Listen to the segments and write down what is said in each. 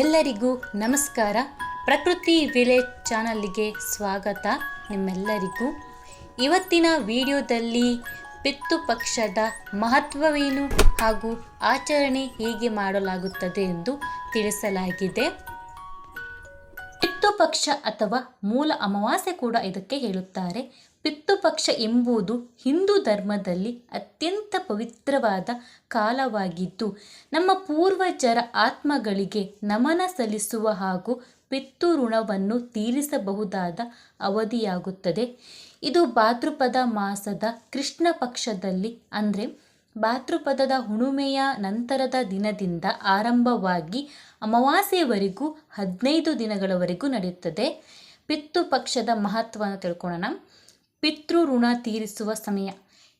ಎಲ್ಲರಿಗೂ ನಮಸ್ಕಾರ. ಪ್ರಕೃತಿ ವಿಲೇಜ್ ಚಾನಲ್ಗೆ ಸ್ವಾಗತ ನಿಮ್ಮೆಲ್ಲರಿಗೂ. ಇವತ್ತಿನ ವಿಡಿಯೋದಲ್ಲಿ ಪಿತ್ತು ಪಕ್ಷದ ಮಹತ್ವವೇನು ಹಾಗೂ ಆಚರಣೆ ಹೇಗೆ ಮಾಡಲಾಗುತ್ತದೆ ಎಂದು ತಿಳಿಸಲಾಗಿದೆ. ಪಿತ್ತು ಪಕ್ಷ ಅಥವಾ ಮೂಲ ಅಮಾವಾಸ್ಯೆ ಕೂಡ ಇದಕ್ಕೆ ಹೇಳುತ್ತಾರೆ. ಪಿತ್ತು ಪಕ್ಷ ಎಂಬುದು ಹಿಂದೂ ಧರ್ಮದಲ್ಲಿ ಅತ್ಯಂತ ಪವಿತ್ರವಾದ ಕಾಲವಾಗಿದ್ದು, ನಮ್ಮ ಪೂರ್ವಜರ ಆತ್ಮಗಳಿಗೆ ನಮನ ಸಲ್ಲಿಸುವ ಹಾಗೂ ಪಿತ್ತು ಋಣವನ್ನು ತೀರಿಸಬಹುದಾದ ಅವಧಿಯಾಗುತ್ತದೆ. ಇದು ಭಾದ್ರಪದ ಮಾಸದ ಕೃಷ್ಣ ಪಕ್ಷದಲ್ಲಿ, ಅಂದರೆ ಭಾದ್ರಪದದ ಹುಣುಮೆಯ ನಂತರದ ದಿನದಿಂದ ಆರಂಭವಾಗಿ ಅಮಾವಾಸ್ಯವರೆಗೂ, ಹದಿನೈದು ದಿನಗಳವರೆಗೂ ನಡೆಯುತ್ತದೆ. ಪಿತ್ತು ಪಕ್ಷದ ಮಹತ್ವವನ್ನು ತಿಳ್ಕೊಳ್ಳೋಣ ಪಿತೃ ಋಣ ತೀರಿಸುವ ಸಮಯ.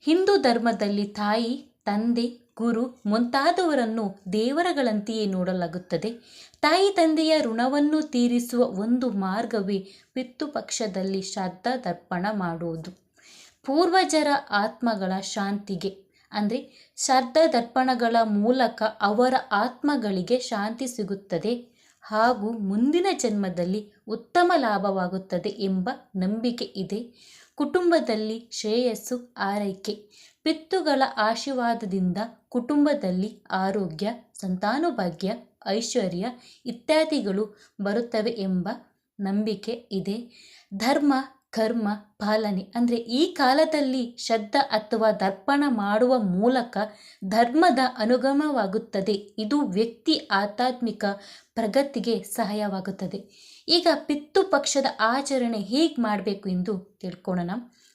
ಹಿಂದೂ ಧರ್ಮದಲ್ಲಿ ತಾಯಿ, ತಂದೆ, ಗುರು ಮುಂತಾದವರನ್ನು ದೇವರಗಳಂತೆಯೇ ನೋಡಲಾಗುತ್ತದೆ. ತಾಯಿ ತಂದೆಯ ಋಣವನ್ನು ತೀರಿಸುವ ಒಂದು ಮಾರ್ಗವೇ ಪಿತೃಪಕ್ಷದಲ್ಲಿ ಪಕ್ಷದಲ್ಲಿ ತರ್ಪಣ ಮಾಡುವುದು. ಪೂರ್ವಜರ ಆತ್ಮಗಳ ಶಾಂತಿಗೆ, ಅಂದರೆ ಶ್ರದ್ಧ ದರ್ಪಣಗಳ ಮೂಲಕ ಅವರ ಆತ್ಮಗಳಿಗೆ ಶಾಂತಿ ಸಿಗುತ್ತದೆ ಹಾಗೂ ಮುಂದಿನ ಜನ್ಮದಲ್ಲಿ ಉತ್ತಮ ಲಾಭವಾಗುತ್ತದೆ ಎಂಬ ನಂಬಿಕೆ ಇದೆ. ಕುಟುಂಬದಲ್ಲಿ ಶ್ರೇಯಸ್ಸು, ಆರೈಕೆ. ಪಿತ್ತುಗಳ ಆಶೀರ್ವಾದದಿಂದ ಕುಟುಂಬದಲ್ಲಿ ಆರೋಗ್ಯ ಸಂತಾನಭಾಗ್ಯ ಐಶ್ವರ್ಯ ಇತ್ಯಾದಿಗಳು ಬರುತ್ತವೆ ಎಂಬ ನಂಬಿಕೆ ಇದೆ. ಧರ್ಮ ಕರ್ಮ, ಪಾಲನೆ ಅಂದರೆ ಈ ಕಾಲದಲ್ಲಿ ಶ್ರದ್ಧ ಅಥವಾ ದರ್ಪಣ ಮಾಡುವ ಮೂಲಕ ಧರ್ಮದ ಅನುಗಮವಾಗುತ್ತದೆ. ಇದು ವ್ಯಕ್ತಿ ಆಧ್ಯಾತ್ಮಿಕ ಪ್ರಗತಿಗೆ ಸಹಾಯವಾಗುತ್ತದೆ. ಈಗ ಪಿತ್ತು ಪಕ್ಷದ ಆಚರಣೆ ಹೇಗೆ ಮಾಡಬೇಕು ಎಂದು ತಿಳ್ಕೊಳ್ಳೋಣ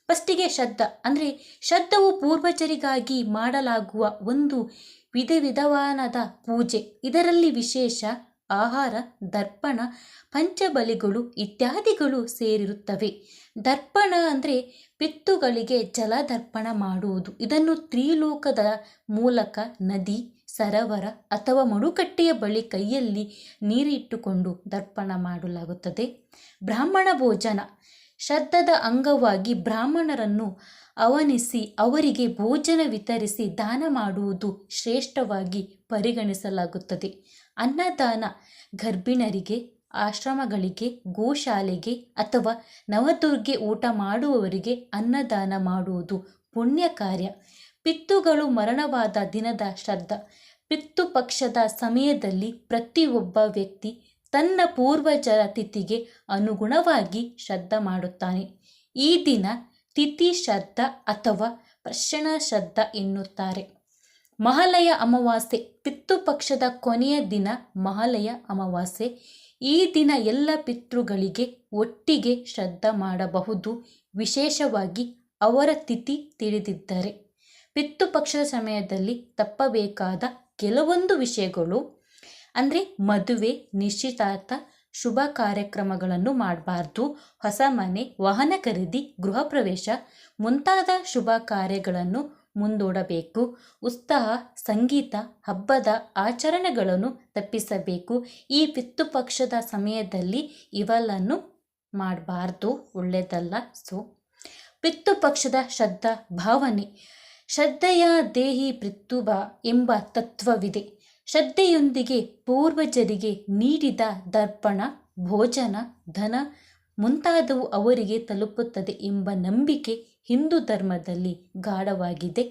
ಫಸ್ಟಿಗೆ ಶ್ರದ್ಧ ಅಂದರೆ ಶ್ರದ್ಧವು ಪೂರ್ವಜರಿಗಾಗಿ ಮಾಡಲಾಗುವ ಒಂದು ವಿಧ ವಿಧವಾದ ಪೂಜೆ. ಇದರಲ್ಲಿ ವಿಶೇಷ ಆಹಾರ, ದರ್ಪಣ, ಪಂಚಬಲಿಗಳು ಇತ್ಯಾದಿಗಳು ಸೇರಿರುತ್ತವೆ. ದರ್ಪಣ ಅಂದರೆ ಪಿತ್ತುಗಳಿಗೆ ಜಲದರ್ಪಣ ಮಾಡುವುದು. ಇದನ್ನು ತ್ರಿಲೋಕದ ಮೂಲಕ ನದಿ, ಸರೋವರ ಅಥವಾ ಮಡುಕಟ್ಟೆಯ ಬಳಿ ಕೈಯಲ್ಲಿ ನೀರಿಟ್ಟುಕೊಂಡು ದರ್ಪಣ ಮಾಡಲಾಗುತ್ತದೆ. ಬ್ರಾಹ್ಮಣ ಭೋಜನ. ಶ್ರದ್ಧದ ಅಂಗವಾಗಿ ಬ್ರಾಹ್ಮಣರನ್ನು ಅವನಿಸಿ ಅವರಿಗೆ ಭೋಜನ ವಿತರಿಸಿ ದಾನ ಮಾಡುವುದು ಶ್ರೇಷ್ಠವಾಗಿ ಪರಿಗಣಿಸಲಾಗುತ್ತದೆ. ಅನ್ನದಾನ ಗರ್ಭಿಣರಿಗೆ, ಆಶ್ರಮಗಳಿಗೆ, ಗೋಶಾಲೆಗೆ ಅಥವಾ ನವದುರ್ಗೆ ಊಟ ಮಾಡುವವರಿಗೆ ಅನ್ನದಾನ ಮಾಡುವುದು ಪುಣ್ಯ ಕಾರ್ಯ. ಪಿತ್ತುಗಳು ಮರಣವಾದ ದಿನದ ಶ್ರದ್ಧ. ಪಿತ್ತು ಪಕ್ಷದ ಸಮಯದಲ್ಲಿ ಪ್ರತಿಯೊಬ್ಬ ವ್ಯಕ್ತಿ ತನ್ನ ಪೂರ್ವಜರ ತಿಥಿಗೆ ಅನುಗುಣವಾಗಿ ಶ್ರದ್ಧ ಮಾಡುತ್ತಾನೆ. ಈ ದಿನ ತಿಥಿ ಶ್ರದ್ಧ ಅಥವಾ ಪ್ರಶ್ನ ಶ್ರದ್ಧ ಎನ್ನುತ್ತಾರೆ. ಮಹಾಲಯ ಅಮಾವಾಸ್ಯೆ ಪಿತ್ತು ಪಕ್ಷದ ಕೊನೆಯ ದಿನ ಮಹಾಲಯ ಅಮಾವಾಸ್ಯೆ. ಈ ದಿನ ಎಲ್ಲ ಪಿತೃಗಳಿಗೆ ಒಟ್ಟಿಗೆ ಶ್ರದ್ಧ ಮಾಡಬಹುದು. ವಿಶೇಷವಾಗಿ ಅವರ ತಿಥಿ ತಿಳಿದಿದ್ದರೆ. ಪಿತ್ತು ಪಕ್ಷದ ಸಮಯದಲ್ಲಿ ತಪ್ಪಬೇಕಾದ ಕೆಲವೊಂದು ವಿಷಯಗಳು, ಅಂದರೆ ಮದುವೆ, ನಿಶ್ಚಿತಾರ್ಥ ಶುಭ ಕಾರ್ಯಕ್ರಮಗಳನ್ನು ಮಾಡಬಾರ್ದು. ಹೊಸ ಮನೆ, ವಾಹನ ಖರೀದಿ, ಗೃಹ ಪ್ರವೇಶ ಮುಂತಾದ ಶುಭ ಕಾರ್ಯಗಳನ್ನು ಮುಂದೂಡಬೇಕು. ಉತ್ಸಾಹ, ಸಂಗೀತ, ಹಬ್ಬದ ಆಚರಣೆಗಳನ್ನು ತಪ್ಪಿಸಬೇಕು. ಈ ಪಿತ್ತು ಪಕ್ಷದ ಸಮಯದಲ್ಲಿ ಇವೆಲ್ಲನ್ನು ಮಾಡಬಾರ್ದು. ಒಳ್ಳೆಯದಲ್ಲ ಸೊ. ಪಿತ್ತು ಪಕ್ಷದ ಶ್ರದ್ಧಾ ಭಾವನೆ. ಶ್ರದ್ಧೆಯ ದೇಹಿ ಪಿತೃಭ ಎಂಬ ತತ್ವವಿದೆ. ಶ್ರದ್ಧೆಯೊಂದಿಗೆ ಪೂರ್ವಜರಿಗೆ ನೀಡಿದ ದರ್ಪಣ, ಭೋಜನ, ಧನ ಮುಂತಾದವು ಅವರಿಗೆ ತಲುಪುತ್ತದೆ ಎಂಬ ನಂಬಿಕೆ ಹಿಂದೂ ಧರ್ಮದಲ್ಲಿ ಗಾಢವಾಗಿದೆ.